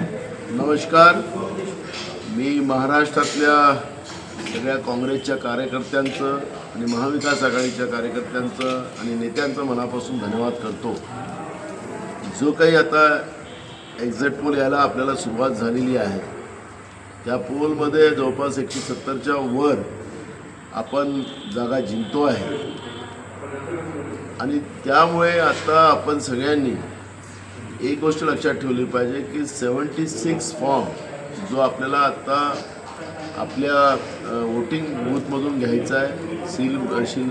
नमस्कार. मी महाराष्ट्रातल्या सगळ्या काँग्रेसच्या कार्यकर्त्यांचं आणि महाविकास आघाडीच्या कार्यकर्त्यांचं आणि नेत्यांचं मनापासून धन्यवाद करतो. जो काही आता एक्झिट पोल यायला आपल्याला सुरुवात झालेली आहे त्या पोलमध्ये जवळपास एकशे सत्तरच्या वर आपण जागा जिंकतो आहे. आणि त्यामुळे आता आपण सगळ्यांनी एक गोष्ट लक्षात ठेवली पाहिजे की सेवन्टी सिक्स फॉर्म जो आपल्याला आत्ता आपल्या वोटिंग बूथमधून घ्यायचा आहे सील मशीन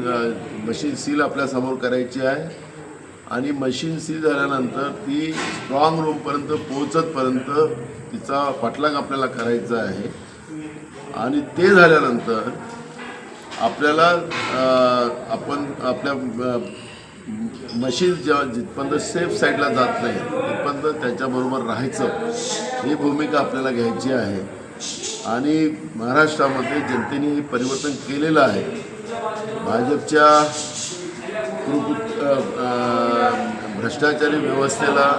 मशीन सील आपल्यासमोर करायची आहे आणि मशीन सील झाल्यानंतर ती स्ट्रॉंग रूमपर्यंत पोहोचतपर्यंत तिचा पाठलाग आपल्याला करायचा आहे. आणि ते झाल्यानंतर आपल्याला आपण आपल्या मशीन जेव्हा जिथपर्यंत सेफ साईडला जात नाही तिथपर्यंत त्याच्याबरोबर राहायचं ही भूमिका आपल्याला घ्यायची आहे. आणि महाराष्ट्रामध्ये जनतेने हे परिवर्तन केलेलं आहे. भाजपच्या भ्रष्टाचारी व्यवस्थेला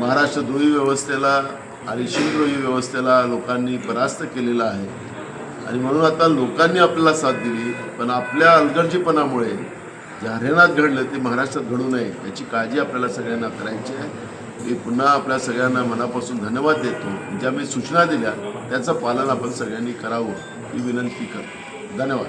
महाराष्ट्रद्रोही व्यवस्थेला आणि शिवद्रोही व्यवस्थेला लोकांनी परास्त केलेला आहे. आणि म्हणून आता लोकांनी आपल्याला साथ दिली पण आपल्या अलगर्जीपणामुळे जे हरियाणात घडलं ते महाराष्ट्रात घडू नये याची काळजी आपल्याला सगळ्यांना करायची आहे. मी पुन्हा आपल्या सगळ्यांना मनापासून धन्यवाद देतो. ज्या मी सूचना दिल्या त्याचं पालन आपण सगळ्यांनी करावं ही विनंती करतो. धन्यवाद.